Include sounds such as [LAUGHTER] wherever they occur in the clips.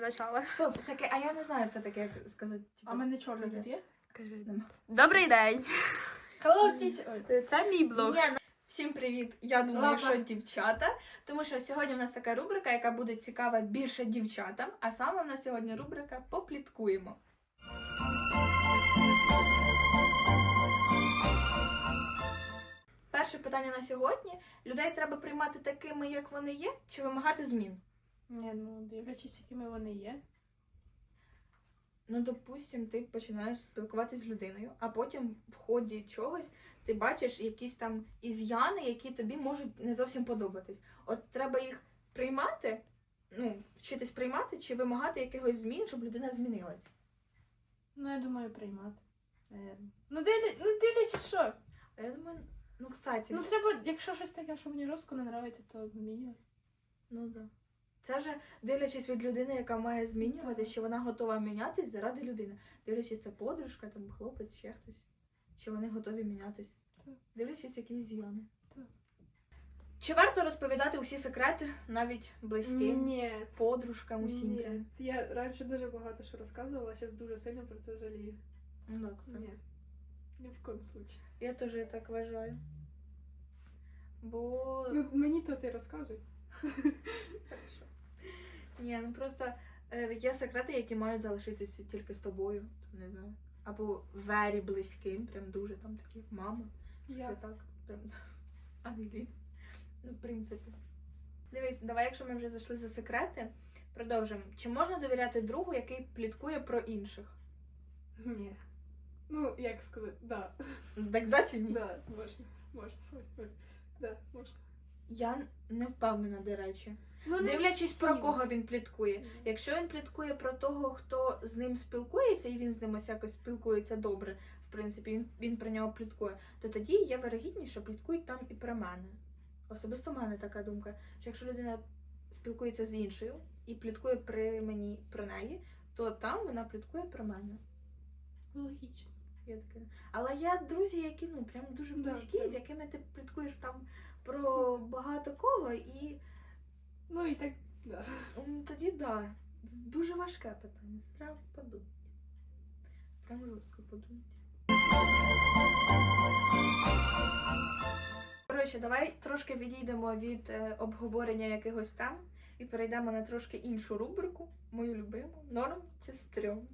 для начала. Стоп, таке, а я не знаю все таке, як сказати. А в мене чорний тут є? Кажи. Нема. Добрий день. Hello, teacher. Це мій блог. Ні, Всім привіт! Я думаю, Лапа. що дівчата, тому що сьогодні в нас така рубрика, яка буде цікава більше дівчатам. А саме в нас сьогодні рубрика Попліткуємо. Перше питання на сьогодні: людей треба приймати такими, як вони є, чи вимагати змін? Ні, ну дивлячись, якими вони є. Ну, допустим, ти починаєш спілкуватися з людиною, а потім в ході чогось ти бачиш якісь там із'яни, які тобі можуть не зовсім подобатись. От треба їх приймати, ну, вчитись приймати чи вимагати якихось змін, щоб людина змінилась. Ну, я думаю, приймати. Ну, дивля... ну дивлячись, що. А я думаю, ну, кстати, Ну, треба, якщо щось таке, що мені жорстко не подобається, то змінюю. ну да. Це вже дивлячись від людини, яка має змінювати, що вона готова мінятись заради людини. Дивлячись, це подружка, там хлопець, ще хтось. Чи вони готові мінятись. Дивлячись, які з'яни. Чи варто розповідати усі секрети, навіть близьким, Ні, подружкам, усім? ні. Я раніше дуже багато що розказувала, зараз дуже сильно про це жалію. Ну, так. Ні. Ні в коєму случае. Я теж так вважаю. Бо. Ну, мені то ти розказуй. Хорошо. Ні, ну просто е, є секрети, які мають залишитися тільки з тобою, там, не знаю. Або вері близьким, прям дуже там такі, мама. Це Я. так, прям [LAUGHS] Ангелін. Ну, в принципі. Дивись, давай, якщо ми вже зайшли за секрети, продовжимо. Чи можна довіряти другу, який пліткує про інших? Ні. Ну, як сказати, да. Так да чи ні? Да, можна. Можна. Да, можна. Я не впевнена, до речі. Ну, Дивлячись, про кого він пліткує. Якщо він пліткує про того, хто з ним спілкується, і він з ним ось якось спілкується добре, в принципі, він, він про нього пліткує, то тоді є вирогідність, що пліткують там і про мене. Особисто в мене така думка, що якщо людина спілкується з іншою і пліткує при мені про неї, то там вона пліткує про мене. Логічно. Я таке. Але є друзі, які ну прям дуже близькі, прям. з якими ти пліткуєш там про багато кого, і Ну і так, да. тоді да. Дуже важке питання. Треба подумати. Прям жорстко подумати. Коротше, давай трошки відійдемо від е, обговорення якихось тем і перейдемо на трошки іншу рубрику, мою любиму норм чи стрьом.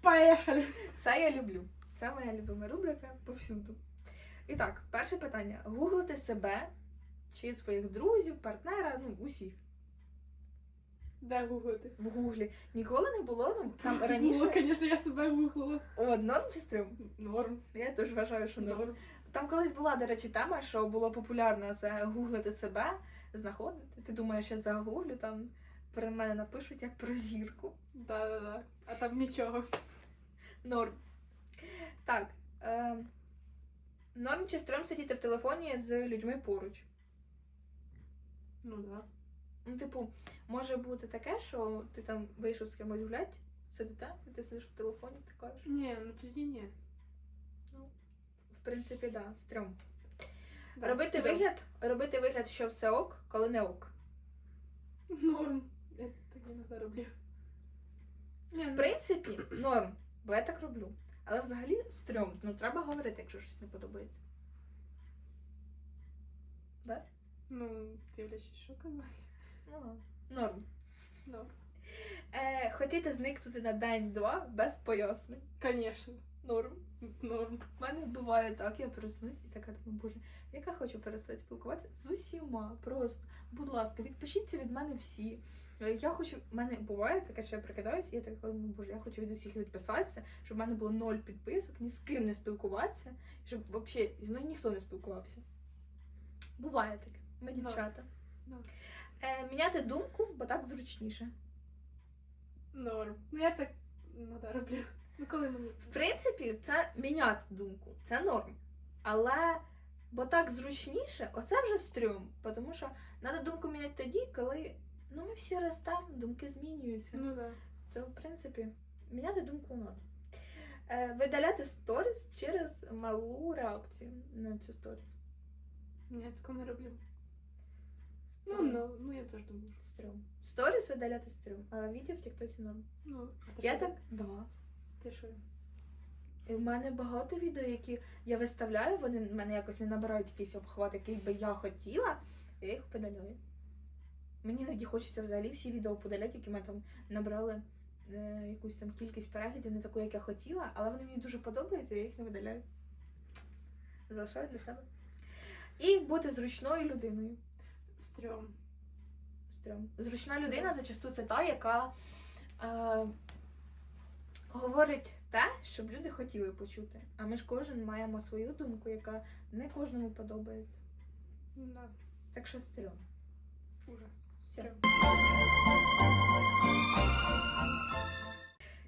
Поехали! Це я люблю. Це моя любима рубрика повсюду. І так, перше питання: гуглити себе чи своїх друзів, партнера, ну усіх Де гуглити? в гуглі. Ніколи не було, ну там [LAUGHS] Було, раніше. звісно, я себе гуглила. О, норм чи стрьом? Норм. Я теж вважаю, що норм. Норм. Там колись була, до речі, тема, що було популярно це гуглити себе, знаходити. Ти думаєш, я загуглю, там про мене напишуть як про зірку. Да-да-да. А там нічого. Норм. Так. Е, норм чи стрьом сидіти в телефоні з людьми поруч. Ну да. Ну, типу, може бути таке, що ти там вийшов з кимось гулять, сидите, і ти сидиш в телефоні, ти кажеш. Ні, ну тоді ні. В принципі, да, стрьом. Да, робити стрьом. вигляд, робити вигляд, що все ок, коли не ок. Норм. Я так іноді роблю. Ні, В ну, принципі, норм, бо я так роблю. Але взагалі стрьом. Ну треба говорити, якщо щось не подобається. Да? ну, дивлячись, що казати. Ну, норм. Норм. Е, хотіти зникнути на день-два без пояснень. Конечно. Норм. Норм. У мене буває так, я проснусь і така думаю, боже, яка хочу перестати спілкуватися з усіма. Просто, будь ласка, відпишіться від мене всі. Е, Я хочу, в мене буває таке, що я прикидаюся, і я така думаю, боже, я хочу від усіх відписатися, щоб в мене було ноль підписок, ні з ким не спілкуватися, щоб взагалі зі мною ніхто не спілкувався. Буває таке, ми дівчата. Е, міняти думку, бо так зручніше. Норм. Ну я так ну, да, роблю. Ну коли мені. В принципі, це міняти думку, це норм. Але бо так зручніше, оце вже стрьом. Тому що треба думку міняти тоді, коли ну, ми всі ростемо, думки змінюються. Ну да. То, в принципі, міняти думку норм. Е, видаляти сторіс через малу реакцію на цю сторіс. Ні, я такого не роблю. Ну, ну, ну я теж думаю. що- Стрьом. Сторіс видаляти стрьом, а відео в Тіктоці норм. Ну, а ти Я що? так. Да. Ти що? І в мене багато відео, які я виставляю, вони в мене якось не набирають якийсь обхват, який би я хотіла, я їх подаляю. Мені іноді хочеться взагалі всі відео подаляти, які ми там набрали е, якусь там кількість переглядів, не таку, як я хотіла, але вони мені дуже подобаються, я їх не видаляю. Залишаю для себе. І бути зручною людиною. Стрьом. Стрьом. Зручна людина зачасту це та, яка е, говорить те, щоб люди хотіли почути. А ми ж кожен маємо свою думку, яка не кожному подобається. Да. Так що стрьом. Ужас. Стрьом.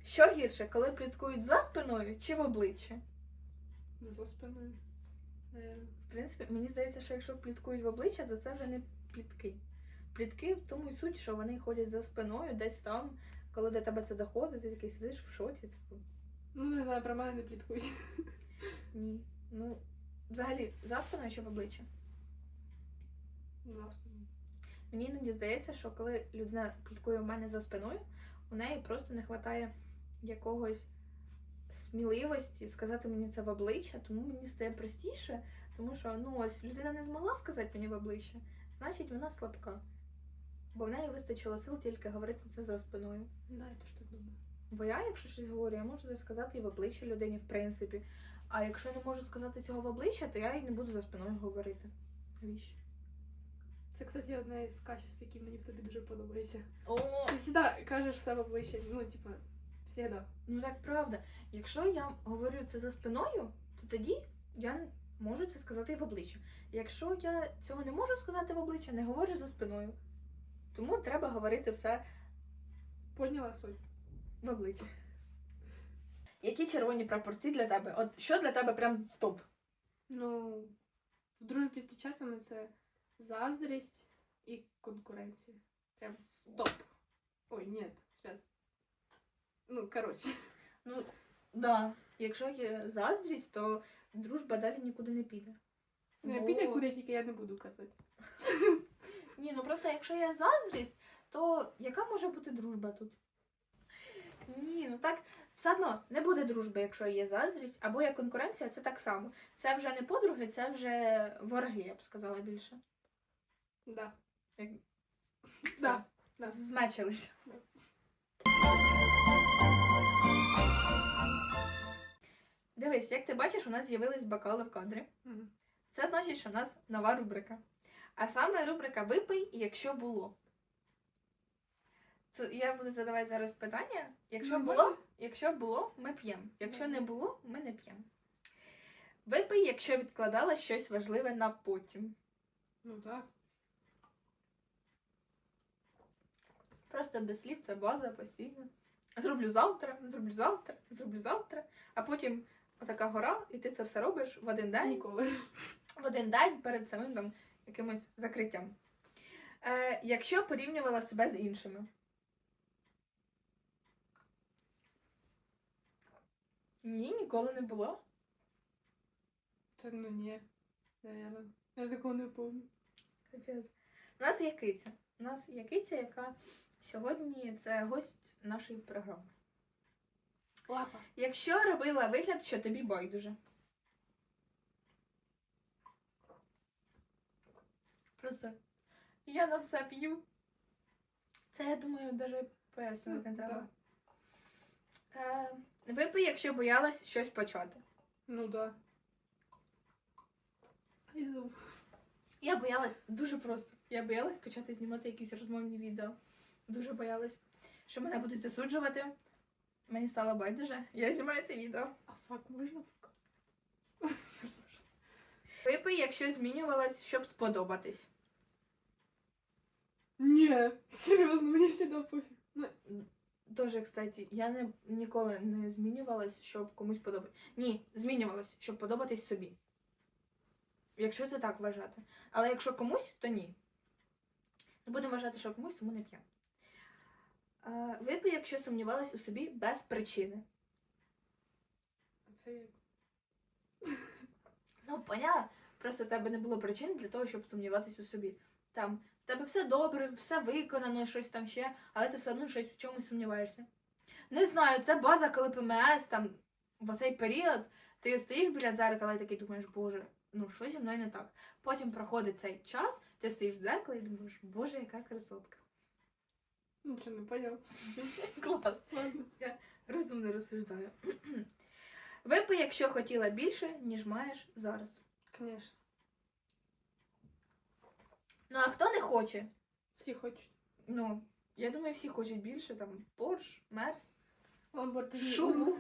Що гірше, коли пліткують за спиною чи в обличчя? За спиною. В принципі, мені здається, що якщо пліткують в обличчя, то це вже не плітки. Плітки в тому і суть, що вони ходять за спиною, десь там, коли до тебе це доходить, ти такий сидиш в шоці. Типу, Ну, не знаю, про мене не пліткують. ні. Ну, взагалі, за спиною чи в обличчя? За спиною. Мені іноді здається, що коли людина пліткує в мене за спиною, у неї просто не вистачає якогось сміливості сказати мені це в обличчя, тому мені стає простіше, тому що ну ось людина не змогла сказати мені в обличчя, значить вона слабка. Бо в неї вистачило сил тільки говорити це за спиною. Да, я теж так думаю. Бо я, якщо щось говорю, я можу це сказати і в обличчя людині, в принципі. А якщо я не можу сказати цього в обличчя, то я і не буду за спиною говорити. Навіщо? Це, кстати, одне із качеств, які мені в тобі дуже подобається. О, Ти завжди кажеш все в обличчя, ну, типа, завжди. Ну так правда. Якщо я говорю це за спиною, то тоді я можу це сказати і в обличчя. Якщо я цього не можу сказати в обличчя, не говорю за спиною. Тому треба говорити все Поняла суть. в обличчя. Які червоні прапорці для тебе? От що для тебе прям стоп? Ну, в дружбі з дівчатами це заздрість і конкуренція. Прям стоп. Ой, ні, зараз. Ну, коротше. Ну, да. Якщо є заздрість, то дружба далі нікуди не піде. Не Бо- піде куди тільки я не буду казати. Ні, ну просто якщо є заздрість, то яка може бути дружба тут? Ні, ну так все одно не буде дружби, якщо є заздрість, або є конкуренція, це так само. Це вже не подруги, це вже вороги, я б сказала більше. Да. Як... Да. Да. Змечилися. Да. Дивись, як ти бачиш, у нас з'явились бокали в кадрі. Це значить, що в нас нова рубрика. А саме рубрика Випий, якщо було. То я буду задавати зараз питання. Якщо Ну, було, давай. якщо було, ми п'ємо. Якщо не було, ми не п'ємо. Випий, якщо відкладала щось важливе на потім. Ну так. Просто без слів це база постійно. Зроблю завтра, зроблю завтра, зроблю завтра, а потім отака гора, і ти це все робиш в один день. Ніколи. в один день перед самим там якимось закриттям. Е, якщо порівнювала себе з іншими. Ні, ніколи не було. Це ну ні. Наверно. Я такого не помню. Капець. У нас є киця. У нас є киця, яка сьогодні це гость нашої програми. Лапа. Якщо робила вигляд, що тобі байдуже. Просто я на все п'ю. Це, я думаю, навіть пояснювати не треба. Е, випий, якщо боялась щось почати. Ну да. Ай, зуб. Я боялась дуже просто. Я боялась почати знімати якісь розмовні відео. Дуже боялась, що мене будуть засуджувати. Мені стало байдуже. Я знімаю це відео. А фак можна? Випий, якщо змінювалась, щоб сподобатись. Ні, серйозно, мені всегда пофіг. Ну, Дуже, кстати, я не, ніколи не змінювалась, щоб комусь подобатись. Ні, змінювалась, щоб подобатись собі. Якщо це так вважати. Але якщо комусь, то ні. Не будемо вважати, що комусь, тому не п'ємо. Е, Випий, якщо сумнівалась у собі без причини. А це як? Ну, поняла? Просто в тебе не було причин для того, щоб сумніватись у собі. Там в тебе все добре, все виконано, щось там ще, але ти все одно щось в чомусь сумніваєшся. Не знаю, це база, коли ПМС там в цей період ти стоїш біля дзеркала і такий думаєш, боже, ну що зі мною не так. Потім проходить цей час, ти стоїш в дзеркалі і думаєш, боже, яка красотка. Нічого не поняв. [LAUGHS] Клас. Ладно. Розумно розсуждаю. [CLEARS THROAT] Випий, якщо хотіла більше, ніж маєш зараз. Звісно. Ну а хто не хоче? Всі хочуть. Ну, я думаю, всі хочуть більше, там Порш, Мерс. Ламборджині. Шубу.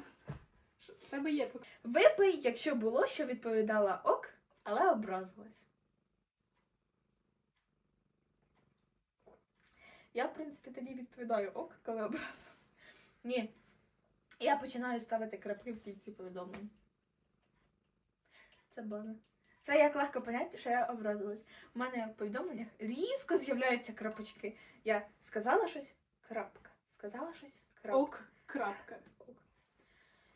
Ш- в Тебе є поки. Випий, якщо було, що відповідала ок, але образилась. Я, в принципі, тоді відповідаю ок, коли образилась. Ні. Я починаю ставити крапки в кінці повідомлень. Це база. Це як легко поняти, що я образилась. У мене в повідомленнях різко з'являються крапочки. Я сказала щось, крапка. Сказала щось, крапка. Ок. Крапка.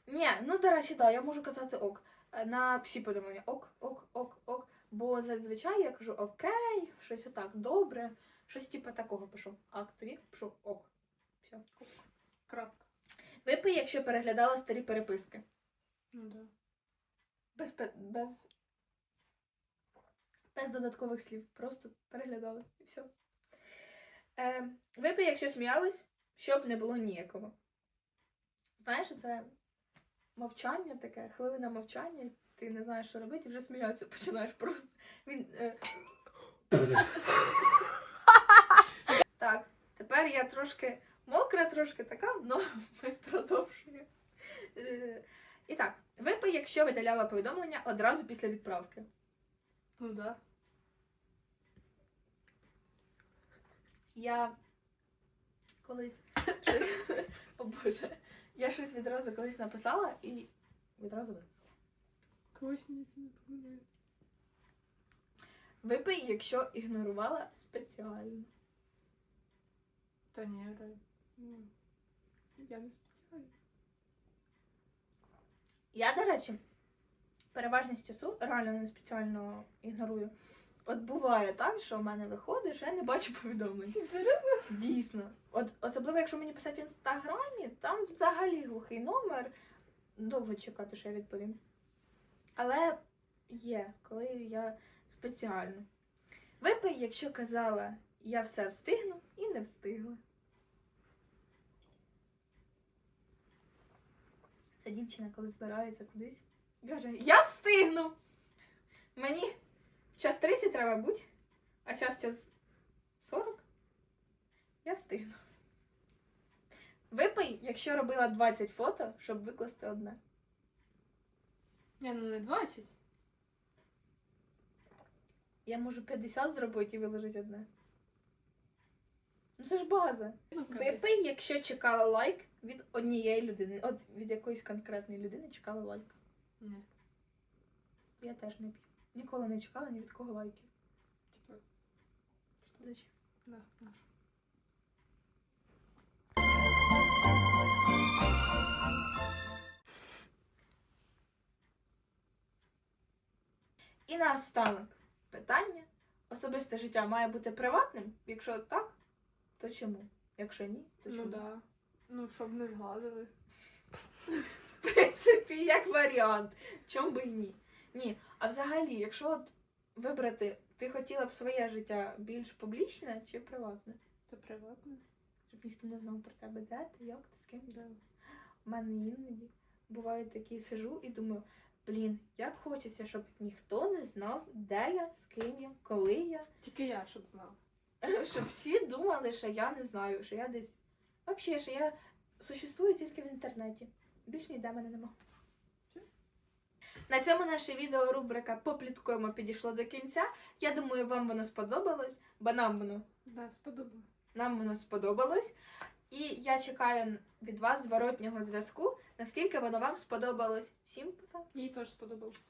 Ні, ну до речі, так, я можу казати ок. На всі повідомлення ок, ок, ок, ок. Бо зазвичай я кажу окей, щось отак, добре, щось типу такого пишу. А тоді пишу ок. Все. Крапка. Випий, якщо переглядала старі переписки. Ну да. Без, пе- без, без додаткових слів. Просто переглядала і все. Е, випий, якщо сміялась, щоб не було ніякого. Знаєш, це мовчання таке, хвилина мовчання, і ти не знаєш, що робити, і вже сміятися починаєш просто. Він. Е... [LAUGHS] так, тепер я трошки мокра, трошки така, але [LAUGHS] ми продовжуємо. Е, і так, випий, якщо видаляла повідомлення одразу після відправки. Ну да. Я колись щось. [LAUGHS] О Боже, я щось відразу колись написала і відразу. Когось мені це не пам'ятає. Випий, якщо ігнорувала спеціально. Та ні, граю. Ну, Я не спеціально. Я, до речі, переважність часу реально не спеціально ігнорую. От буває так, що в мене виходить, що я не бачу повідомлень. Серйозно? Дійсно. От особливо, якщо мені писати в інстаграмі, там взагалі глухий номер. Довго чекати, що я відповім. Але є, коли я спеціально. Випий, якщо казала, я все встигну і не встигла. Це дівчина, коли збирається кудись, каже, я встигну! Мені в час 30 треба бути, а зараз час 40. Я встигну. Випий, якщо робила 20 фото, щоб викласти одне. Ні, ну не 20. Я можу 50 зробити і виложити одне. Ну це ж база. Випий, якщо чекала лайк від однієї людини. От від якоїсь конкретної людини чекала лайк. Ні. Я теж не п'ю. Ніколи не чекала ні від кого лайків. Типа, Зачем? да, наш. І наостанок питання. Особисте життя має бути приватним? Якщо так, то чому? Якщо ні, то чому? Ну да. Ну, щоб не згадали. В принципі, як варіант. Чому би і ні? Ні. А взагалі, якщо от вибрати, ти хотіла б своє життя більш публічне чи приватне? Це приватно. Щоб ніхто не знав про тебе, де ти, як ти, з ким. Да. У мене іноді буває такі сижу і думаю, блін, як хочеться, щоб ніхто не знав, де я, з ким я, коли я. Тільки я, щоб знав. [LAUGHS] Щоб всі думали, що я не знаю, що я десь. Взагалі, що я существую тільки в інтернеті. Більш ніде мене нема. На цьому наше відео рубрика Попліткуємо підійшло до кінця. Я думаю, вам воно сподобалось, бо нам воно Да, сподобалось. нам воно сподобалось. І я чекаю від вас зворотнього зв'язку, наскільки воно вам сподобалось. Всім пока! Їй теж сподобалось.